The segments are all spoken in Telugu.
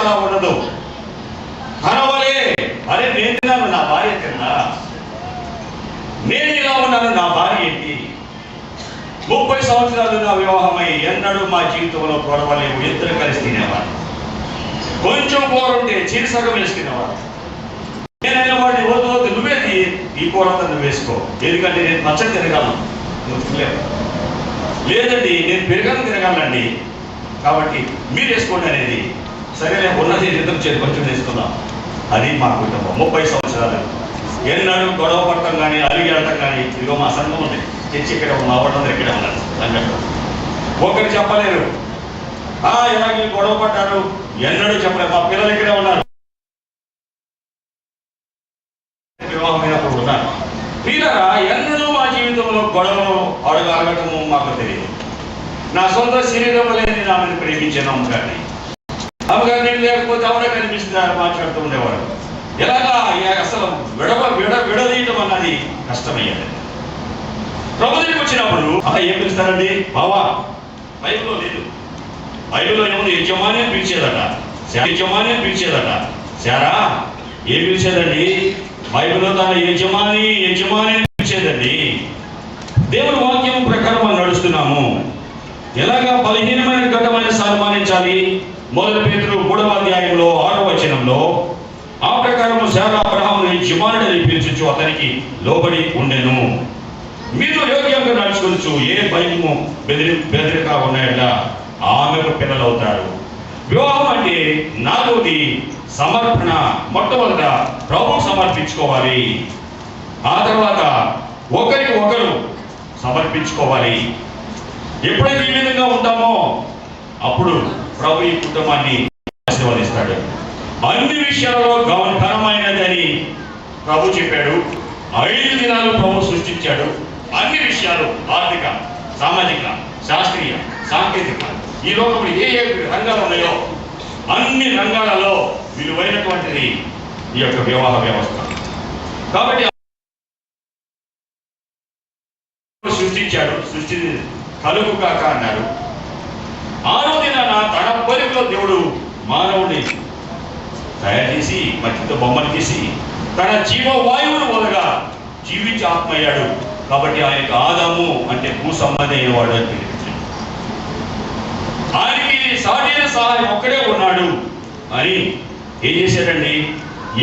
అలా ఉండదు. కనవలే అరే నేను తిన్నాను నా భార్య తిన్నా. నేను ఇలా ఉన్నాను నా భార్య ఏంటి? ముప్పై సంవత్సరాలు నా వివాహమై ఎన్నడూ మా జీవితంలో గొడవలేవు. ఇద్దరు కలిసి తినేవారు కొంచెం కూర ఉంటే చిరు సగం వేసుకునేవారు నేనైనా వాడిని వద్దు వద్దు నువ్వే ఈ కూర నువ్వు వేసుకో. ఎందుకంటే నేను పచ్చడి తినగలను. నువ్వు తినలేవు. లేదండి నేను పెరగను తినగలనండి. కాబట్టి మీరు వేసుకోండి అనేది సరేలే ఉన్నది నిద్ర చేసి తీసుకుందాం అది మా కుటుంబం. ముప్పై సంవత్సరాలు ఎన్నడూ గొడవ పడటం కానీ అలిగి వెళ్ళటం కానీ ఇదిగో మా సంఘం ఉంది. తెచ్చి ఇక్కడ మా వాళ్ళందరూ ఇక్కడే ఉన్నారు. సంఘటన ఒకరు చెప్పలేరు. ఆ ఎలాగే గొడవ పడ్డారు. ఎన్నడూ చెప్పలేరు మా పిల్లలు ఇక్కడే ఉన్నారు. వివాహమైనప్పుడు ఉన్నారు. పిల్లరా ఎన్నడూ మా జీవితంలో గొడవలు అడగటము మాకు తెలియదు. నా సొంత శరీరం లేని నామని ప్రేమించిన కానీ అమ్మగారు నేను లేకపోతే ఆవిడ కనిపిస్తున్నారు మాట్లాడుతూ ఉండేవారు. ఎలాగా అసలు విడవ విడ విడదీయటం అన్నది కష్టమయ్యేది. ప్రభు దగ్గరికి వచ్చినప్పుడు ఆ ఏం పిలుస్తారండి? బావా బైబిల్లో లేదు. బైబిల్లో ఏముంది? యజమాని అని పిలిచేదట. శా- యజమాని అని పిలిచేదట. శారా ఏం పిలిచేదండి? బైబిల్లో తన యజమాని యజమాని అని పిలిచేదండి. దేవుని వాక్యం ప్రకారం మనం నడుస్తున్నాము. ఎలాగా బలహీనమైన ఘటమైన సన్మానించాలి? మొదటి పేతులు మూడవ అధ్యాయంలో ఆరో వచనంలో ఆ ప్రకారము శారా అబ్రహాముని జిమానుడని పిలుచుచు అతనికి లోబడి ఉండెను. మీరు యోగ్యంగా నడుచుకోవచ్చు ఏ భయము బెదిరి బెదిరిక ఉన్నాయట? ఆమెకు పిల్లలు అవుతారు వివాహం అంటే నాలుగోది సమర్పణ మొట్టమొదట ప్రభు సమర్పించుకోవాలి. ఆ తర్వాత ఒకరికి ఒకరు సమర్పించుకోవాలి. ఎప్పుడైతే ఈ విధంగా ఉంటామో అప్పుడు ప్రభు ఈ కుటుంబాన్ని ఆశీర్వదిస్తాడు. అన్ని విషయాల్లో గౌన ప్రభు చెప్పాడు. ఐదు దినాలు ప్రభు సృష్టించాడు. అన్ని విషయాలు ఆర్థిక సామాజిక శాస్త్రీయ సాంకేతిక ఈ లోకంలో ఏ ఏ రంగాలు ఉన్నాయో అన్ని రంగాలలో విలువైనటువంటిది ఈ యొక్క వివాహ వ్యవస్థ. కాబట్టి సృష్టించాడు సృష్టి కలుగు కాక అన్నాడు. ఆరో దినాన దేవుడు మానవుని తయారు చేసి మట్టితో బొమ్మలు చేసి తన జీవవాయువును వదగా జీవించి ఆత్మయ్యాడు. కాబట్టి ఆయనకు ఆదాము అంటే భూ సంబంధి అయిన వాడు అని పిలిపించాడు ఆయనకి సాటైన సహాయం ఒక్కడే ఉన్నాడు అని ఏం చేశాడండి?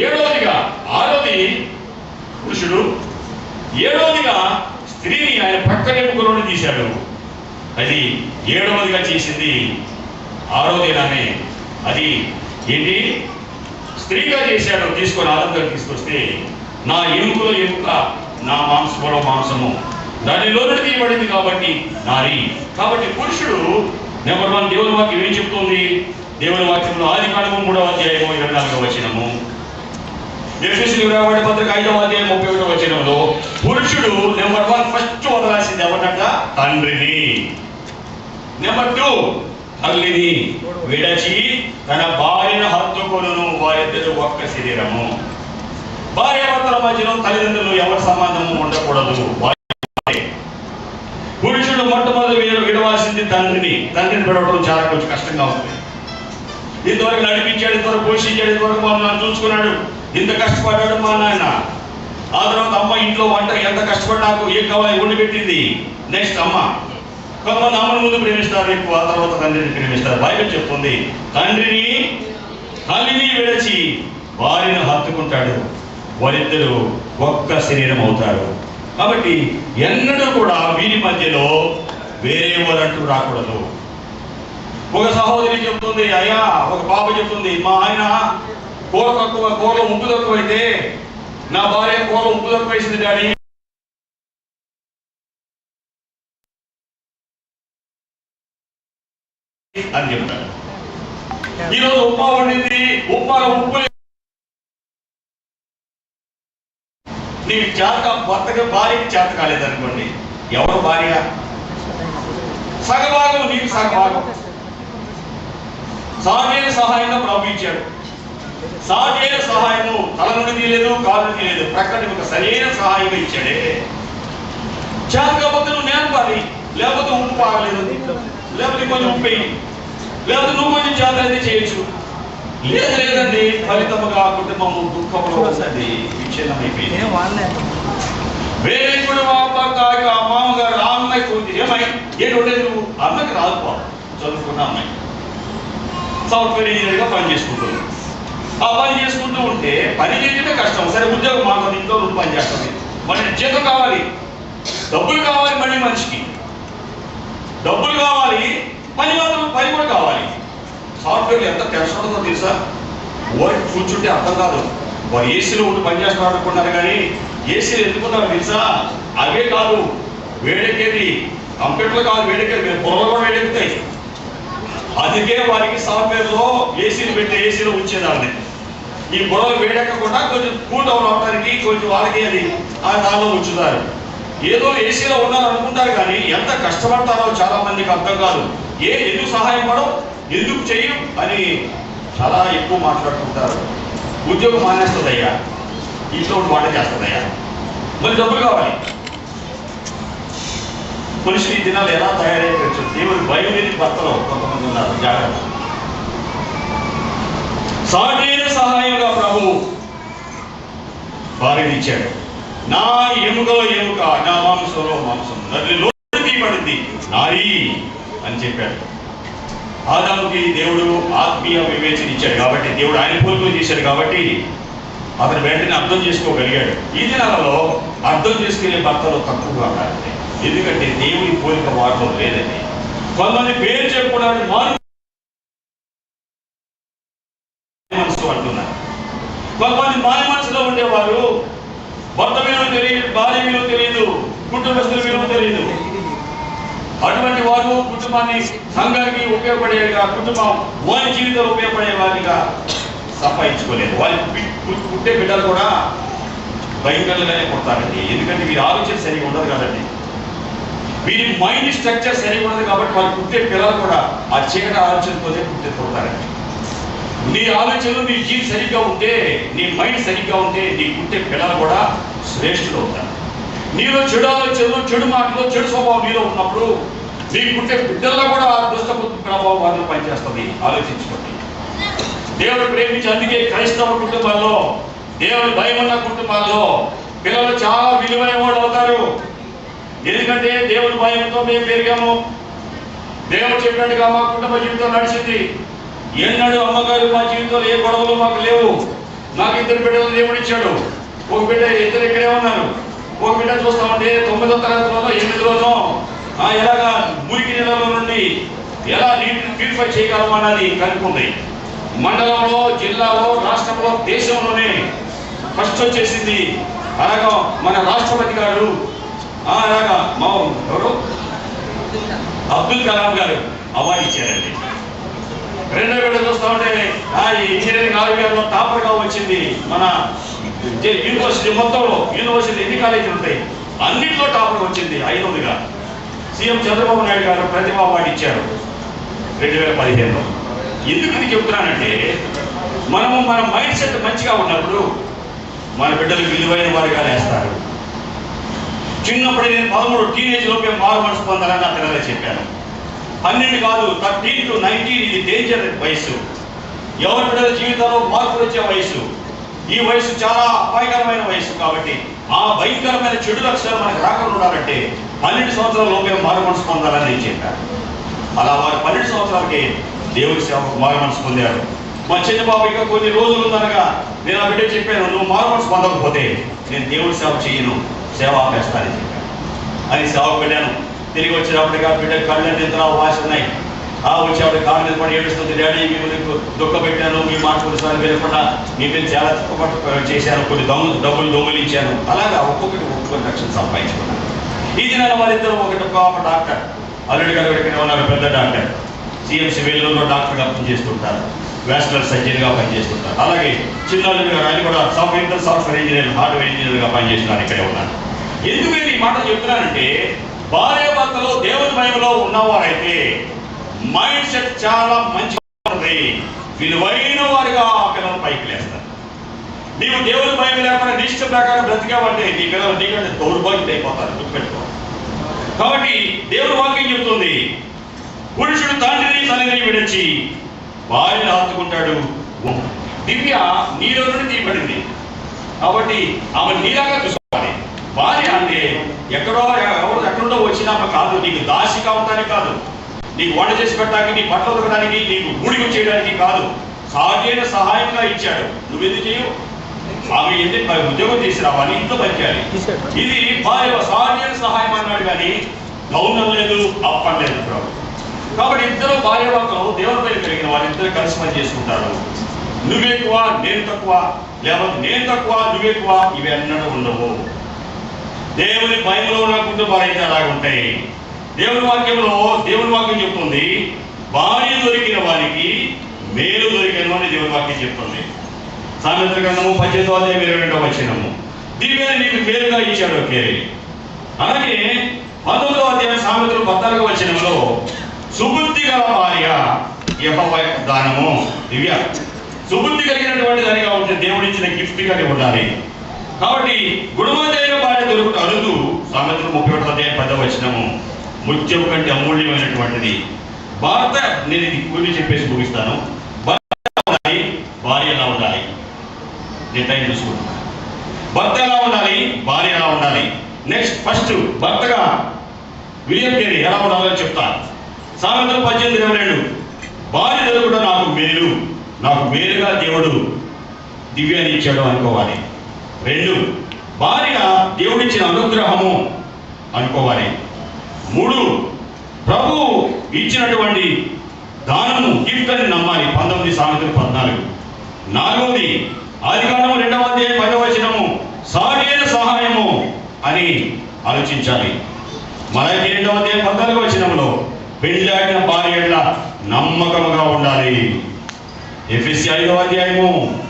ఏడవదిగా ఆరోది పురుషుడు ఏడవదిగా స్త్రీని ఆయన పక్కనే పక్కనెప్పుకులోని తీశాడు. అది ఏడవదిగా చేసింది ఆరో దినాన్ని అది ఏంటి? స్త్రీగా చేశాడు తీసుకొని ఆనందం తీసుకొస్తే నా ఎముకలో ఎముక నా మాంసంలో మాంసము. దానిలో తీయబడింది కాబట్టి నారి. కాబట్టి పురుషుడు నెంబర్ వన్ దేవుని వాక్యం ఏం చెప్తుంది? దేవుని వాక్యంలో ఆది కాలము మూడవ అధ్యాయము ఇరవై నాలుగవ వచనము. ఎఫ్ఎస్సీ రాబడి పత్రిక ఐదవ అధ్యాయం ముప్పై ఒకటో వచనంలో పురుషుడు నెంబర్ వన్ ఫస్ట్ వదలాల్సింది ఎవరినట తండ్రిని. నెంబర్ టూ తల్లిని విడచి తన భార్యను హత్తుకొను వారిద్దరు ఒక్క శరీరము. భార్య భర్తల మధ్యలో తల్లిదండ్రులు ఎవరి సంబంధము ఉండకూడదు. పురుషుడు మొట్టమొదటి వీరు విడవాల్సింది తండ్రిని. తండ్రిని విడవడం చాలా కొంచెం కష్టంగా ఉంది. ఇంతవరకు నడిపించాడు ఇంతవరకు పోషించాడు ఇంతవరకు మా నాన్న చూసుకున్నాడు. ఇంత కష్టపడ్డాడు మా నాయన ఆ తర్వాత అమ్మ ఇంట్లో వంట ఎంత కష్టపడి నాకు ఏం కావాలి వండి పెట్టింది? నెక్స్ట్ అమ్మ. కొంతమంది అమ్మని ముందు ప్రేమిస్తారు ఎక్కువ తర్వాత తండ్రిని ప్రేమిస్తారు బైబిల్ చెప్తుంది తండ్రిని తల్లిని విడచి వారిని హత్తుకుంటాడు. వారిద్దరూ ఒక్క శరీరం అవుతారు కాబట్టి ఎన్నడూ కూడా వీరి మధ్యలో వేరే వారంటూ రాకూడదు. ఒక సహోదరి చెప్తుంది అయ్యా ఒక పాప చెప్తుంది మా ఆయన కూర తక్కువ కూరలో ఉప్పు తక్కువైతే నా భార్య కూర ఉప్పు తక్కువ వేసింది డాడీ. అని చెప్తాడు ఈరోజు ఉప్మా వండింది ఉప్మాలో ఉప్పు నీకు చేత భర్తకి భార్యకి చేత కాలేదనుకోండి ఎవరు భార్య? సగభాగం నీకు సగభాగం. సాటైన సహాయంగా ప్రభు ఇచ్చాడు సాటైన సహాయము తల నుండి తీయలేదు కాలు నుండి తీయలేదు. ప్రక్కన ఒక సరైన సహాయంగా ఇచ్చాడే. చేత కాకపోతే నువ్వు నేను పాలి లేకపోతే ఉప్పు పాగలేదు లేకపోతే కొంచెం ఉప్పు లేకపోతే నువ్వు చేత అయితే చేయొచ్చు. లేదు లేదండి ఫలితముగా కుటుంబము దుఃఖంలో ఉందండి విచ్ఛిన్నమైపోయింది. వేరే కూడా భర్త ఆ మామగారు ఆ అమ్మాయి కూతురు ఏమై ఏంటి ఉండేది నువ్వు ఆ అమ్మాయికి రాదు. చదువుకున్న అమ్మాయి. సాఫ్ట్వేర్ ఇంజనీర్గా పని చేసుకుంటుంది ఆ పని చేసుకుంటూ ఉంటే పని చేయడమే కష్టం. సరే ఉద్యోగం మాకు ఇంట్లో నుండి పని చేస్తుంది మరి జీతం కావాలి. డబ్బులు కావాలి మళ్ళీ మనిషికి. డబ్బులు కావాలి. పని మాత్రం పని కూడా కావాలి. సాఫ్ట్వేర్ ఎంత టెన్షన్ ఉంటుందో తెలుసా? ఊరికి కూర్చుంటే అర్థం కాదు. వారు ఏసీలో ఉండి పని చేస్తున్నారు అనుకున్నారు కానీ ఏసీలు ఎందుకున్నారు తెలుసా? అవే కాదు. వేడెక్కేది. కంప్యూటర్లు కాదు వేడెక్కేది. పొలం కూడా వేడెక్కుతాయి. అందుకే వారికి సాఫ్ట్వేర్లో ఏసీలు పెట్టి ఏసీలో ఉంచేదాన్ని. ఈ గొడవ వేడెక్కకుండా కొంచెం కూల్ డౌన్ అవడానికి కొంచెం వాళ్ళకి అది ఆ దానిలో ఉంచుతారు. ఏదో ఏసీలో ఉండాలనుకుంటారు కానీ ఎంత కష్టపడతారో చాలా మందికి అర్థం కాదు. ఏ ఎందుకు సహాయపడం ఎందుకు చేయం అని చాలా ఎక్కువ మాట్లాడుకుంటారు. ఉద్యోగం మానేస్తుందయ్యా. ఇంట్లో మాట చేస్తుందయ్యా. మరి డబ్బులు కావాలి. మనుషులు ఈ దినాలు ఎలా తయారైపోవచ్చు దేవుని భయం లేని భర్తలో కొంతమంది ఉన్నారు. జాగ్రత్త. సాటైన సహాయంగా ప్రభు వారిని ఇచ్చాడు. నా ఎముకలో ఎముక నా మాంసంలో మాంసం. నల్లి పడింది. నారీ. అని చెప్పాడు. ఆదాముకి దేవుడు ఆత్మీయ వివేచన ఇచ్చాడు కాబట్టి దేవుడు ఆయన పోలికలు చేశాడు కాబట్టి అతను వెంటనే అర్థం చేసుకోగలిగాడు. ఈ దినాలలో అర్థం చేసుకునే భర్తలు తక్కువగా ఉన్నారండి. ఎందుకంటే దేవుని పోలిక వారిలో లేదండి. కొంతమంది పేరు చెప్పుకోవడానికి మారు మనసు అంటున్నారు. కొంతమంది మాయ మనసులో ఉండేవారు భర్త విలువ తెలియదు భార్య విలువ తెలియదు కుటుంబస్తుల విలువ తెలియదు. అటువంటి వారు కుటుంబాన్ని సంఘానికి ఉపయోగపడేవిగా కుటుంబం వారి జీవితంలో ఉపయోగపడే వారిగా సంపాదించుకోలేదు. వారి పుట్టే బిడ్డలు కూడా భయంకరంగానే కొడతారండి ఎందుకంటే వీరి ఆలోచన సరిగా ఉండదు కదండి. వీరి మైండ్ స్ట్రక్చర్ సరిగా ఉండదు కాబట్టి వాళ్ళు పుట్టే పిల్లలు కూడా ఆ చీకటి ఆలోచనతోనే పుట్టే కొడతారండి నీ ఆలోచనలు నీ జీవి సరిగ్గా ఉంటే నీ మైండ్ సరిగ్గా ఉంటే నీ పుట్టే పిల్లలు కూడా శ్రేష్ఠులు అవుతారు. నీలో చెడు ఆలోచనలు చెడు మాటలు చెడు స్వభావం నీలో ఉన్నప్పుడు నీ పుట్టే బిడ్డల్లో కూడా ఆ దుష్ట ప్రభావం వారిని పనిచేస్తుంది. ఆలోచించుకోండి. దేవుడు ప్రేమించి అందుకే క్రైస్తవ కుటుంబాల్లో దేవుడు భయం ఉన్న కుటుంబాల్లో పిల్లలు చాలా విలువైన వాళ్ళు అవుతారు. ఎందుకంటే దేవుడి భయంతో మేము పెరిగాము. దేవుడు చెప్పినట్టుగా మా కుటుంబ జీవితం నడిచింది. ఎన్నడూ అమ్మగారు మా జీవితంలో ఏ గొడవలు మాకు లేవు. నాకు ఇద్దరు బిడ్డలు దేవుడిచ్చాడు ఒక బిడ్డ ఇద్దరు ఇక్కడే ఉన్నారు. ఒక బిడ్డ చూస్తామంటే తొమ్మిదో తరగతిలోనో ఎనిమిదిలోనో ఆ ఎలాగా మురికి నీళ్ళలో నుండి ఎలా నీటిని ప్యూరిఫై చేయగలం అన్నది కనుక్కుంది. మండలంలో జిల్లాలో రాష్ట్రంలో దేశంలోనే ఫస్ట్ వచ్చేసింది అలాగా మన రాష్ట్రపతి గారు అలాగా మా ఎవరు? అబ్దుల్ కలాం గారు అవార్డు ఇచ్చారండి. రెండో బిడ్డ చూస్తా ఉంటే ఆ ఈ ఇంజనీరింగ్ ఆరోగ్యంలో టాపర్గా వచ్చింది మన యూనివర్సిటీ మొత్తంలో యూనివర్సిటీ ఎన్ని కాలేజీలు ఉంటాయి అన్నింటిలో టాపర్ వచ్చింది ఐదవదిగా సీఎం చంద్రబాబు నాయుడు గారు ప్రతిభా అవార్డు ఇచ్చారు రెండు వేల పదిహేనులో. ఎందుకు ఇది చెప్తున్నానంటే మనము మన మైండ్ సెట్ మంచిగా ఉన్నప్పుడు మన బిడ్డలు విలువైన వారిగా వేస్తారు. చిన్నప్పుడే నేను పదమూడు టీనేజ్ లోపే మారు మనసు పొందాలని నా పిల్లలే చెప్పాను. పన్నెండు కాదు థర్టీన్ టు నైన్టీన్ ఇది డేంజర్ వయసు ఎవరి బిడ్డల జీవితంలో మార్పులు వచ్చే వయసు ఈ వయసు చాలా అపాయకరమైన వయసు కాబట్టి ఆ భయంకరమైన చెడు లక్షణాలు మనకు రాకుండా ఉండాలంటే పన్నెండు సంవత్సరాల లోపే మారు మనసు పొందాలని చెప్పారు అలా వారు పన్నెండు సంవత్సరాలకి దేవుడి సేవకు మారు మనసు పొందారు. మా చిన్న బాబు ఇంకా కొన్ని రోజులు ఉందనగా నేను ఆ బిడ్డ చెప్పాను నువ్వు మారు మనసు పొందకపోతే నేను దేవుడి సేవ చేయను సేవ ఆపేస్తానని చెప్పాను. అని సేవకు వెళ్ళాను. తిరిగి వచ్చినప్పటికీ ఆ బిడ్డ కళ్ళు నిద్ర ఉన్నాయి. ఆ వచ్చి ఆవిడ కాళ్ళ మీద పడి ఏడుస్తుంది డాడీ మీ మీకు పెట్టాను మీ మాట కొన్నిసార్లు వెళ్ళకుండా మీ మీద చాలా తక్కువ చేశాను కొన్ని దొంగ డబ్బులు దొంగలించాను అలాగా ఒక్కొక్కటి ఒక్కొక్క లక్షలు సంపాదించుకున్నాను ఈ దినాల వారిద్దరు ఒకటి ఒక డాక్టర్ అల్లుడి గారు ఉన్నారు పెద్ద డాక్టర్. సీఎం సివిల్లో డాక్టర్గా పనిచేస్తుంటారు. వ్యాస్కులర్ సర్జరీగా పనిచేస్తుంటారు. అలాగే చిన్న అల్లుడి గారు ఆయన కూడా software inter software engineer hardware ఇంజనీర్గా పనిచేస్తున్నారు ఇక్కడే ఉన్నారు. ఎందుకు నేను ఈ మాట చెప్తున్నానంటే భార్య భర్తలో దేవుని భయంలో ఉన్నవారైతే మైండ్ సెట్ చాలా మంచిగా ఉంది. విలువైన వారిగా ఆ పిల్లలు పైకి లేస్తారు. నీవు దేవుని భయం లేకుండా నిష్ట ప్రకారం బ్రతికావంటే నీ పిల్లలు నీకంటే దౌర్భాగ్యం అయిపోతారు గుర్తుపెట్టుకో కాబట్టి దేవుడు వాక్యం చెబుతుంది పురుషుడు తండ్రిని తల్లిని విడిచి భార్యను ఆత్తుకుంటాడు దివ్య నీలో నుండి తీయబడింది. కాబట్టి ఆమె నీలాగా చూసుకోవాలి. భార్య అంటే ఎక్కడో ఎవరు ఎక్కడో వచ్చిన కాదు నీకు దాసిగా ఉంటానే కాదు. నీకు వంట చేసి పెట్టడానికి నీ బట్టలు ఉతకడానికి నీకు ఊడికి చేయడానికి కాదు. సాధ్యమైన సహాయంగా ఇచ్చాడు. నువ్వెందుకు చేయవు? ఆమె ఎందుకు ఉద్యోగం చేసి రావాలి ఇంట్లో పనిచేయాలి ఇది భార్య సాధ్యమైన సహాయం అన్నాడు కానీ గౌనం లేదు అప్పలేదు ప్రభు. కాబట్టి ఇద్దరు భార్య భర్తలు దేవుని పైన కలిగిన వారు ఇద్దరు కలిసి పని చేసుకుంటారు. నువ్వెక్కువ నేను తక్కువ లేకపోతే నేను తక్కువ నువ్వెక్కువ ఇవి అన్నట్టు ఉండవు. దేవుని భయంలో ఉన్న కుటుంబాలు అయితే అలాగుంటాయి. దేవుని వాక్యంలో దేవుని వాక్యం చెప్తుంది భార్య దొరికిన వారికి మేలు దొరికను అని దేవుని వాక్యం చెప్తుంది. సామెత గ్రంథము పద్దెనిమిదో అధ్యాయం ఇరవై రెండవ వచ్చినము దీని మీద నీకు మేలుగా ఇచ్చాడు కేరి అలాగే పంతొమ్మిదవ అధ్యాయం సామెతలు పద్నాలుగో వచ్చినంలో సుబుద్ధి గల భార్య యెహోవా యొక్క దానము. దివ్య సుబుద్ధి కలిగినటువంటి దానిగా ఉంటే దేవుడిచ్చిన గిఫ్ట్ గిఫ్ట్గా ఉండాలి. కాబట్టి గుణవంతైన భార్య దొరుకుట అరుదు. సామెతలు ముప్పై ఒకటి అధ్యాయం పెద్ద వచ్చినము ముత్యం కంటే అమూల్యమైనటువంటిది. భర్త నేను ఇది గురించి చెప్పేసి ముగిస్తాను. ఉండాలి భార్య ఎలా ఉండాలి నేను టైం చూసుకుంటున్నాను భర్త ఎలా ఉండాలి భార్య ఎలా ఉండాలి నెక్స్ట్ ఫస్ట్ భర్తగా విలియం కేరీ ఎలా ఉండాలో చెప్తాను సాయంత్రం పద్దెనిమిది ఇరవై రెండు. భార్య కూడా నాకు మేలు. నాకు మేలుగా దేవుడు దివ్యాన్ని ఇచ్చాడు అనుకోవాలి. రెండు భార్య దేవుడిచ్చిన అనుగ్రహము అనుకోవాలి. మూడు. ప్రభు ఇచ్చినటువంటి దానము గిఫ్ట్ అని నమ్మాలి. పంతొమ్మిది సామెతలు పద్నాలుగు. నాలుగవది ఆదికాండము రెండవ అధ్యాయం పదవ వచనము సాగైన సహాయము అని ఆలోచించాలి. మరొక రెండవ అధ్యాయం పద్నాలుగు వచనంలో పెళ్ళాడిన భార్య నమ్మకముగా ఉండాలి. ఎఫ్ఎస్సి ఐదవ అధ్యాయము.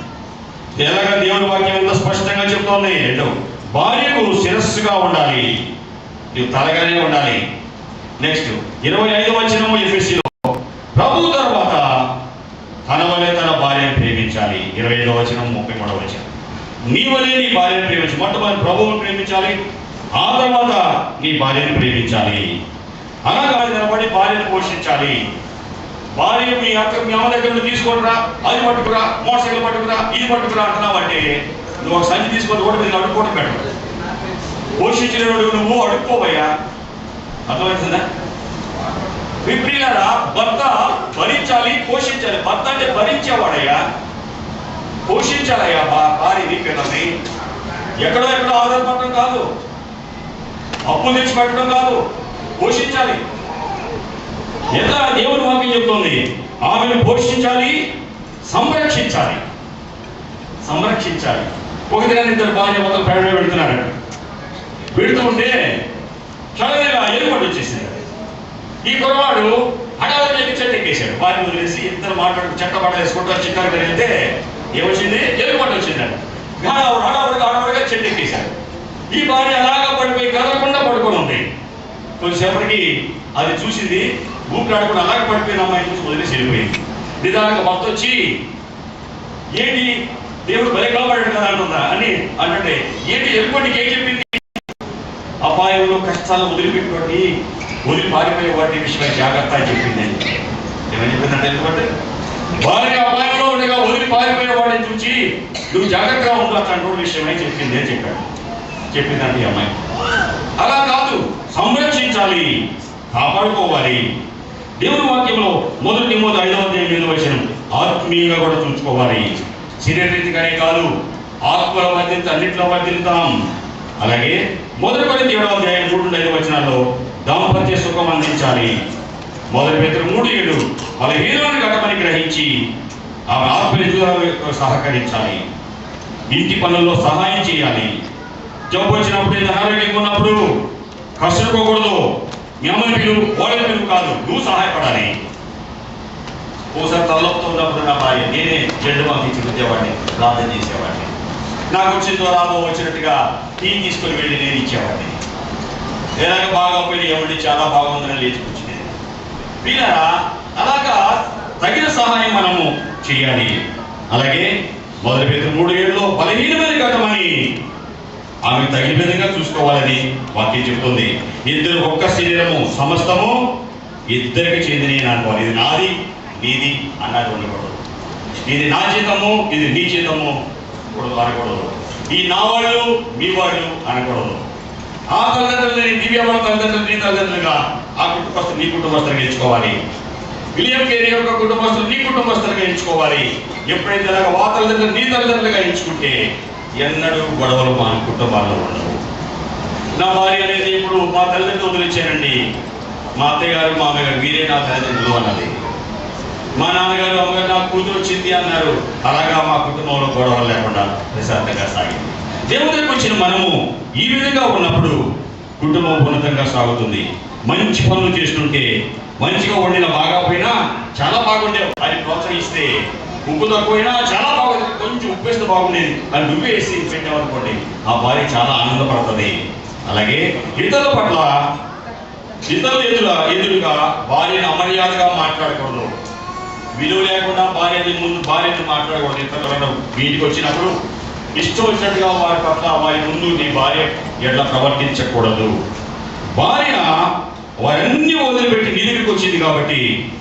తెలంగాణ దేవుని వాక్యం ఎంత స్పష్టంగా చెప్తోంది? రెండు భార్యకు శిరస్సుగా ఉండాలి. నీవు తలగానే ఉండాలి. నెక్స్ట్ ఇరవై ఐదు వచ్చినము ఎఫ్ఎస్సీలో ప్రభు తర్వాత తన వలె తన భార్యను ప్రేమించాలి. ఇరవై ఐదో వచనం ముప్పై మూడవ వచనం. నీ వలె నీ భార్యను ప్రేమించి మొట్టమొదటి ప్రభువును ప్రేమించాలి. ఆ తర్వాత నీ భార్యను ప్రేమించాలి. అలాగా నిలబడి భార్యను పోషించాలి. భార్య మీ అక్క మీ అమ్మ దగ్గర నుండి తీసుకోరా అది పట్టుకురా మోటార్ సైకిల్ పట్టుకురా ఇది పట్టుకురా అంటున్నావు అంటే నువ్వు ఒక సంచి తీసుకొని రోడ్డు మీద అడుక్కోవడం పెట్టు పోషించినవాడు నువ్వు అడుక్కోవయ్యా. అర్థమవుతుందా విప్రియారా భర్త భరించాలి పోషించాలి. భర్త అంటే భరించేవాడయ్యా. పోషించాలయ్యా భా- భార్యని పిల్లల్ని. ఎక్కడో ఎక్కడో ఆధారపడటం కాదు. అప్పులు తెచ్చి పెట్టడం కాదు. పోషించాలి. ఎంత దేవుని వాక్యం చెప్తుంది? ఆమెను పోషించాలి సంరక్షించాలి. సంరక్షించాలి. ఒక దినాన్ని ఇద్దరు భార్య మొత్తం ప్రయాణం పెడుతున్నారు చాలా ఉంటే సడన్గా ఎలుగుబడి వచ్చేసింది ఈ కురవాడు హడావుడి చెట్టు ఎక్కేశాడు వారిని వదిలేసి ఇద్దరు మాట్లాడు చెట్ట బట్ట వేసుకుంటూ చిక్కారు వెళ్తే ఏమొచ్చింది? ఎలుగుబడి వచ్చిందండి హడావుడు హడావుడిగా హడావుడిగా చెట్టు ఎక్కేశాడు. ఈ భార్య అలాగా పడిపోయి కదలకుండా పడుకొని ఉంది. కొంచెంసేపటికి అది చూసింది ఊపిరాడకుండా అలాగే పడిపోయిన అమ్మాయి చూసి వదిలేసి వెళ్ళిపోయింది. నిదానంగా భర్త వచ్చి ఏంటి? దేవుడు బలి కాపాడాడు కదా అంటుందా? అని అంటే ఏంటి? ఎలుగుబండికి ఏం చెప్పింది? అపాయంలో కష్టాలు వదిలిపెట్టుకోండి వదిలి పారిపోయే వాటి విషయమై జాగ్రత్త అని చెప్పింది ఏమని చెప్పిందంటే ఎందుకంటే? భార్య అపాయంలో ఉండగా వదిలి పారిపోయే వాడిని చూసి నువ్వు జాగ్రత్తగా ఉండు అట్లాంటి విషయమై చెప్పింది అని చెప్పాడు. చెప్పిందండి అమ్మాయి. అలా కాదు సంరక్షించాలి కాపాడుకోవాలి. దేవుని వాక్యంలో మొదటి మూడు ఐదవ అధ్యాయం మీద వచ్చిన ఆత్మీయంగా కూడా చూసుకోవాలి. శరీరీతిగానే కాదు ఆత్మల వర్ధింత అన్నింటిలో వర్ధిల్తాం అలాగే మొదటి కొరింథీ ఏడవ అధ్యాయం మూడు ఐదు వచనాల్లో దాంపత్య సుఖం అందించాలి. మొదటి పేతురు మూడు ఏడు వాళ్ళ హీరోని ఘటమని గ్రహించి ఆమె ఆత్మీయులకు సహకరించాలి. ఇంటి పనుల్లో సహాయం చేయాలి. జబ్బు వచ్చినప్పుడు ఏదైనా అనారోగ్యంగా ఉన్నప్పుడు కష్టపోకూడదు మీ అమ్మని పిలువు వాళ్ళని పిలువు కాదు నువ్వు సహాయపడాలి. ఓసారి తలపుతో ఉన్నప్పుడు నా భార్య నేనే జెండు పంపించి వచ్చేవాడిని ప్రార్థన చేసేవాడిని. నాకు వచ్చిందో రాబో వచ్చినట్టుగా టీ తీసుకొని వెళ్ళి నేను ఇచ్చేవాడిని. ఎలాగ బాగా పోయి ఏమండి చాలా బాగుందని లేచి కూర్చునేది. వీళ్ళరా? అలాగా తగిన సహాయం మనము చేయాలి. అలాగే మొదటి పేరు మూడు ఏళ్ళలో బలహీనమైన ఘటమని ఆమె తగిన విధంగా చూసుకోవాలని వాక్యం చెబుతుంది. ఇద్దరు ఒక్క శరీరము సమస్తము ఇద్దరికి చెందిన అనుకోవాలి ఇది నాది నీది అన్నది ఉండకూడదు. ఇది నా జీతము ఇది నీ జీతము అనకూడదు ఈ నా వాళ్ళు మీ వాళ్ళు అనకూడదు. ఆ తల్లిదండ్రులని దివ్యమ్మ తల్లిదండ్రులు నీ తల్లిదండ్రులుగా ఆ కుటుంబస్తులు నీ కుటుంబస్తులుగా ఎంచుకోవాలి విలియం కేరీ యొక్క కుటుంబస్తులు నీ కుటుంబస్తులుగా ఎంచుకోవాలి ఎప్పుడైతే అలాగ వా తల్లిదండ్రులు నీ తల్లిదండ్రులుగా ఎంచుకుంటే ఎన్నడూ గొడవలు మా కుటుంబాల్లో ఉండవు. నా భార్య అనేది ఇప్పుడు మా తల్లిదండ్రులు వదిలించానండి మా అత్తయ్య గారు మామయ్య గారు మీరే నా తల్లిదండ్రులు అన్నది. మా నాన్నగారు అమ్మగారు నా కూతురు వచ్చింది అన్నారు. అలాగా మా కుటుంబంలో గొడవలు లేకుండా ప్రశాంతంగా సాగింది. దేవుడి దగ్గరికి వచ్చిన మనము ఈ విధంగా ఉన్నప్పుడు కుటుంబం ఉన్నతంగా సాగుతుంది. మంచి పనులు చేస్తుంటే మంచిగా వండిన బాగా పోయినా చాలా బాగుండే అని ప్రోత్సహిస్తే ఉప్పు తక్కువైనా చాలా బాగుంది కొంచెం ఉప్పు వేస్తే బాగుండేది. అని నువ్వే వేసి పెట్టామనుకోండి ఆ భార్య చాలా ఆనందపడుతుంది. అలాగే ఇతరుల పట్ల ఇతరుల ఎదురు ఎదురుగా భార్యను అమర్యాదగా మాట్లాడకూడదు. విలువ లేకుండా భార్యని ముందు భార్యని మాట్లాడకూడదు ఇతరులను వీటికి వచ్చినప్పుడు ఇష్టం వచ్చినట్టుగా వారి పట్ల వారి ముందు నీ భార్య ఎట్లా ప్రవర్తించకూడదు. భార్య వారన్నీ వదిలిపెట్టి నీ దగ్గరికి వచ్చింది కాబట్టి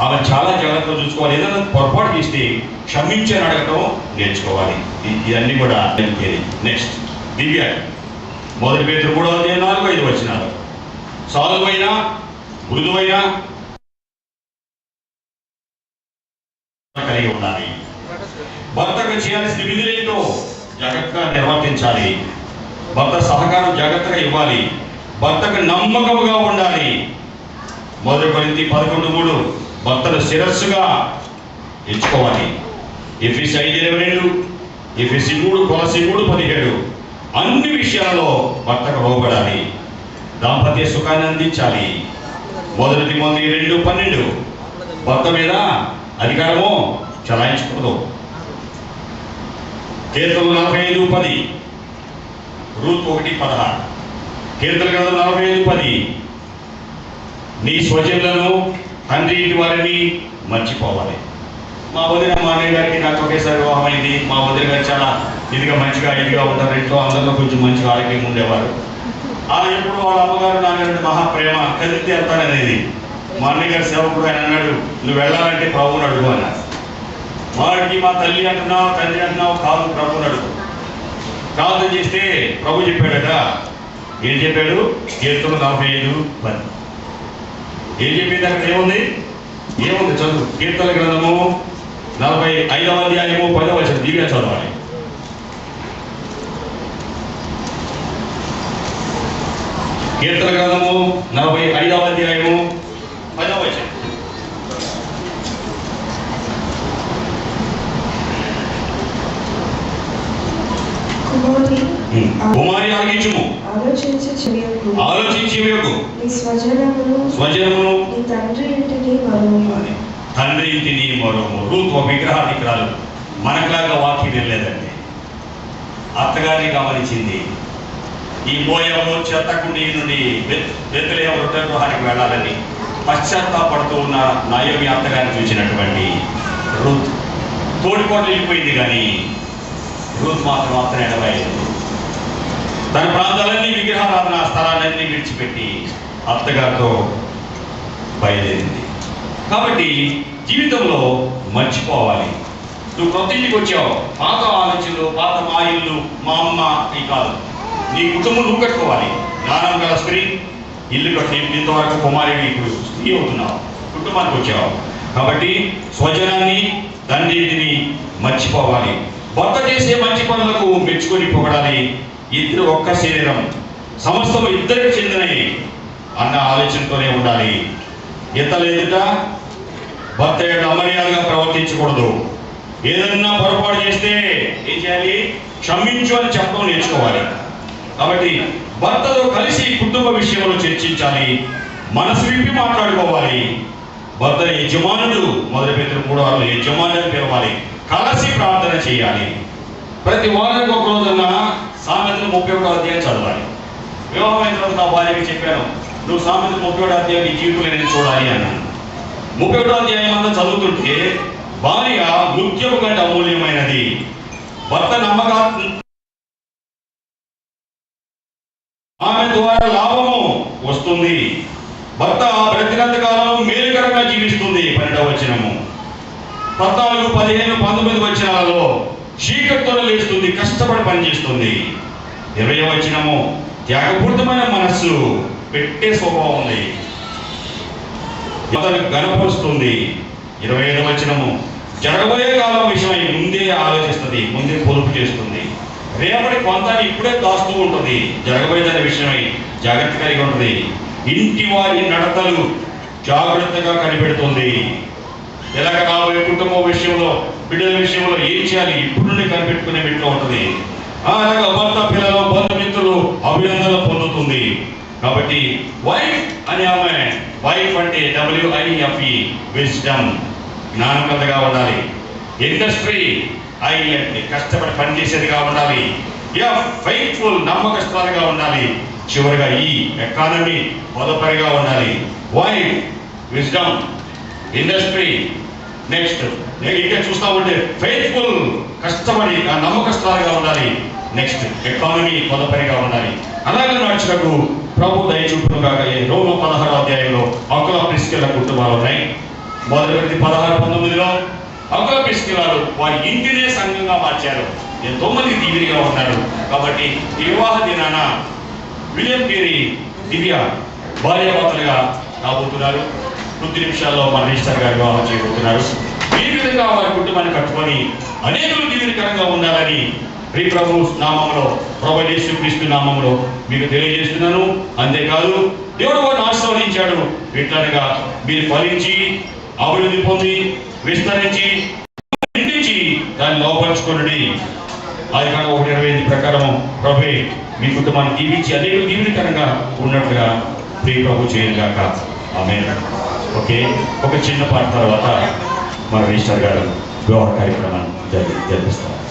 ఆమె చాలా జాగ్రత్తగా చూసుకోవాలి. ఏదైనా పొరపాటు చేస్తే క్షమించని అడగటం నేర్చుకోవాలి. ఇవన్నీ కూడా నెక్స్ట్ దివ్య. మొదటి పేరు కూడా నాలుగు ఐదు వచ్చినారు సాధువైనా మృదువైనా కలిగి ఉండాలి. భర్తకు చేయాల్సిన విధులేంటో జాగ్రత్తగా నిర్వర్తించాలి. భర్త సహకారం జాగ్రత్తగా ఇవ్వాలి. భర్తకు నమ్మకముగా ఉండాలి. మొదటి పరింది పదకొండు మూడు భర్తను శిరస్సుగా ఎంచుకోవాలి. ఎఫ్ఎస్ ఐదు ఇరవై రెండు ఎఫ్ఎస్సి మూడు కొలసి మూడు పదిహేడు. అన్ని విషయాలలో భర్తకు లోబడాలి. దాంపత్య సుఖాన్ని అందించాలి. మొదటి మంది రెండు పన్నెండు. భర్త మీద అధికారము చలాయించకూడదు. కీర్తనలు నలభై ఐదు పది రూత్ ఒకటి పదహారు. కీర్తన గ్రంథం నలభై ఐదు పది నీ స్వజనులను తండ్రి ఇంటి వారిని మర్చిపోవాలి. మా వదిన మా అన్నయ్య గారికి నాకు ఒకేసారి వివాహం అయింది మా వదిన గారు చాలా ఇదిగా మంచిగా ఇదిగా ఉంటారు. ఇంట్లో అందరిలో కొంచెం మంచిగా ఆరోగ్యం ఉండేవారు. ఆ ఎప్పుడు వాళ్ళ అమ్మగారు నాన్నగారు మహా ప్రేమ కలిసి వెళ్తాననేది మా అన్నయ్య గారి సేవకుడు ఆయన అన్నాడు నువ్వు వెళ్ళాలంటే ప్రభువుని అడుగు అన్నారు వాడికి మా తల్లి అంటున్నావు తండ్రి అంటున్నావు కాదు ప్రభువుని అడుగు. ప్రార్థన చేస్తే ప్రభు చెప్పాడట ఏం చెప్పాడు? కీర్తన నలభై ఐదు పది ఏం చెప్పింది? అక్కడ ఏముంది? ఏముంది? చదువు. కీర్తన గ్రంథము నలభై ఐదవ అధ్యాయము పదవ వచ్చిన దివ్య చదవాలి. కీర్తన గ్రంథము నలభై ఐదవ అధ్యాయము పదవ వచనం కుమారి కుమారి ఆగించుము ఆలోచించి వేకు స్వజనమును తండ్రి ఇంటిని మరొక రూత్ ఒక విగ్రహాధికారాలు మనకులాగా వాక్యం వెళ్ళలేదండి అత్తగారిని గమనించింది. ఈ మోయము చెత్తకుండి నుండి బెత్తలేమ రొట్టె గృహానికి వెళ్ళాలని పశ్చాత్తాపడుతూ ఉన్న నయోమి అత్తగారిని చూసినటువంటి రూత్ తోడికోటలు వెళ్ళిపోయింది కానీ రూత్ మాత్రం అత్తని ఎడవేయలేదు తన ప్రాంతాలన్నీ విగ్రహారాధన స్థలాలన్నీ విడిచిపెట్టి అత్తగారితో బయలుదేరింది. కాబట్టి జీవితంలో మర్చిపోవాలి. నువ్వు కొత్త ఇంటికి వచ్చావు. పాత ఆలోచనలు పాత మా ఇల్లు మా అమ్మ ఈ కాదు. నీ కుటుంబం నువ్వు కట్టుకోవాలి. జ్ఞానం గల స్త్రీ ఇల్లు కట్టి ఇంతవరకు కుమారి ఇప్పుడు స్త్రీ అవుతున్నావు. కుటుంబానికి వచ్చావు. కాబట్టి స్వజనాన్ని తండ్రిని మర్చిపోవాలి. భర్త చేసే మంచి పనులకు మెచ్చుకొని పొగడాలి ఇద్దరు ఒక్క శరీరం. సమస్తం ఇద్దరికి చెందినవి అన్న ఆలోచనతోనే ఉండాలి. ఇతల లేదుట భర్త యొక్క అమర్యాదగా ప్రవర్తించకూడదు. ఏదన్నా పొరపాటు చేస్తే ఏం చేయాలి? క్షమించు అని చెప్పడం నేర్చుకోవాలి. కాబట్టి భర్తతో కలిసి కుటుంబ విషయంలో చర్చించాలి. మనసు విప్పి మాట్లాడుకోవాలి. భర్త యజమానుడు మొదటి పెట్టిన మూడు వారు యజమానుడు పిలవాలి. కలిసి ప్రార్థన చేయాలి. ప్రతి వారానికి ఒక రోజున సామెతలు ముప్పై ఒకటో అధ్యాయం చదవాలి. వివాహమైన తర్వాత నా భార్యకి చెప్పాను నువ్వు సామెతలు ముప్పై ఒకటో అధ్యాయం నీ జీవితంలో నేను చూడాలి అన్నాను. ముప్పై ఒకటో అధ్యాయం అంతా చదువుతుంటే భార్య ముఖ్యము కంటే అమూల్యమైనది. భర్త నమ్మకా ఆమె ద్వారా లాభము వస్తుంది. భర్త ప్రతిగత కాలం మేలుకరంగా జీవిస్తుంది. పన్నెండవ వచనము. పద్నాలుగు పదిహేను పంతొమ్మిది వచనాలలో చీకటితో లేస్తుంది కష్టపడి పనిచేస్తుంది. ఇరవై వచ్చినము త్యాగపూరితమైన మనస్సు పెట్టే స్వభావం ఉంది. అతను గనపరుస్తుంది ఇరవై ఐదు వచనము జరగబోయే కాలం విషయమై ముందే ఆలోచిస్తుంది ముందే పొదుపు చేస్తుంది. రేపటి కొంతాన్ని ఇప్పుడే దాస్తూ ఉంటుంది. జరగబోయేదనే విషయమై జాగ్రత్త కలిగి ఉంటుంది. ఇంటి వారి నడతలు జాగ్రత్తగా కనిపెడుతుంది. ఎలాగ కాబోయే కుటుంబం విషయంలో బిడ్డల విషయంలో ఏం చేయాలి? ఇప్పుడు నుండి కనిపెట్టుకునే బిడ్డలో ఉంటుంది. ఆ అలాగే భర్త పిల్లలు బంధుమిత్రులు అభినందన పొందుతుంది. కాబట్టి వైఫ్ అనే ఆమె వైఫ్ అంటే డబ్ల్యూఐఎఫ్ఈ విజ్డమ్ జ్ఞానకథగా ఉండాలి. ఇండస్ట్రీ ఐ అంటే కష్టపడి పనిచేసేదిగా ఉండాలి. ఫైట్ఫుల్ నమ్మకస్తులుగా ఉండాలి. చివరిగా ఈ ఎకానమీ పొదపరిగా ఉండాలి. వైఫ్ విజ్డమ్ ఇండస్ట్రీ నెక్స్ట్ ఇంకా చూస్తా ఉంటే ఫెయిత్ఫుల్ కష్టపడి ఆ నమ్మకస్తులుగా ఉండాలి. నెక్స్ట్ ఎకానమీ పదపరిగా ఉండాలి. అలాగే నడుచుటకు ప్రభు దయ చూపును కాక రోమ పదహారు అధ్యాయంలో అకుల ప్రిస్కిల కుటుంబాలు ఉన్నాయి. మొదటి పదహారు పంతొమ్మిదిలో అకుల ప్రిస్కిలాలు వారి ఇంటినే సంఘంగా మార్చారు. ఎంతో మంది దీవిరిగా ఉన్నారు. కాబట్టి ఈ వివాహ దినాన విలియం పేరి దివ్య భార్యాభర్తలుగా రాబోతున్నారు. కొద్ది నిమిషాల్లో మన రిజిస్టర్ గారు వివాహం చేయబోతున్నారు. ఈ విధంగా వారి కుటుంబాన్ని కట్టుకొని అనేకులు దీవెనకరంగా ఉండాలని శ్రీ ప్రభు నామంలో ప్రభు యేసు క్రీస్తు నామంలో మీకు తెలియజేస్తున్నాను. అంతేకాదు దేవుడు వారిని ఆశీర్వదించాడు. ఇట్లనగా మీరు ఫలించి అభివృద్ధి పొంది విస్తరించి నిండించి దాన్ని లోపరుచుకోండి అది కాక ఒకటి ఇరవై ఐదు ప్రకారం ప్రభు మీ కుటుంబాన్ని దీవించి అనేక దీవెనకరంగా ఉన్నట్లుగా ప్రియ ప్రభు కాక ఆమె ఓకే? ఒక చిన్న పాట తర్వాత మన రిజిస్టర్ గారు వివాహ కార్యక్రమాన్ని జరిపి జరిపిస్తారు.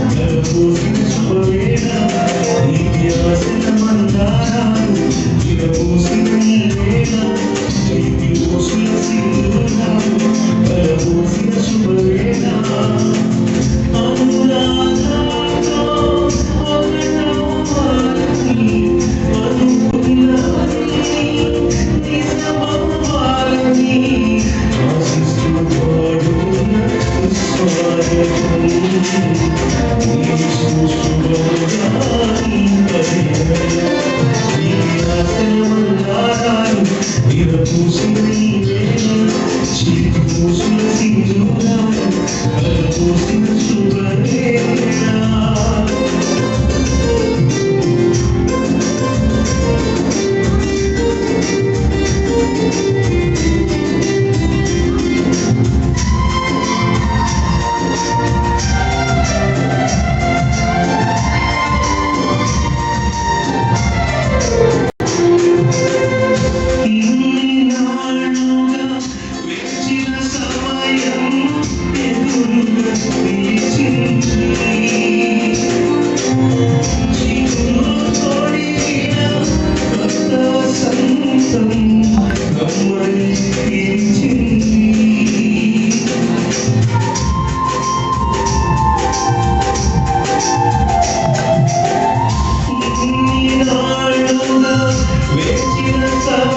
Never will be സമയം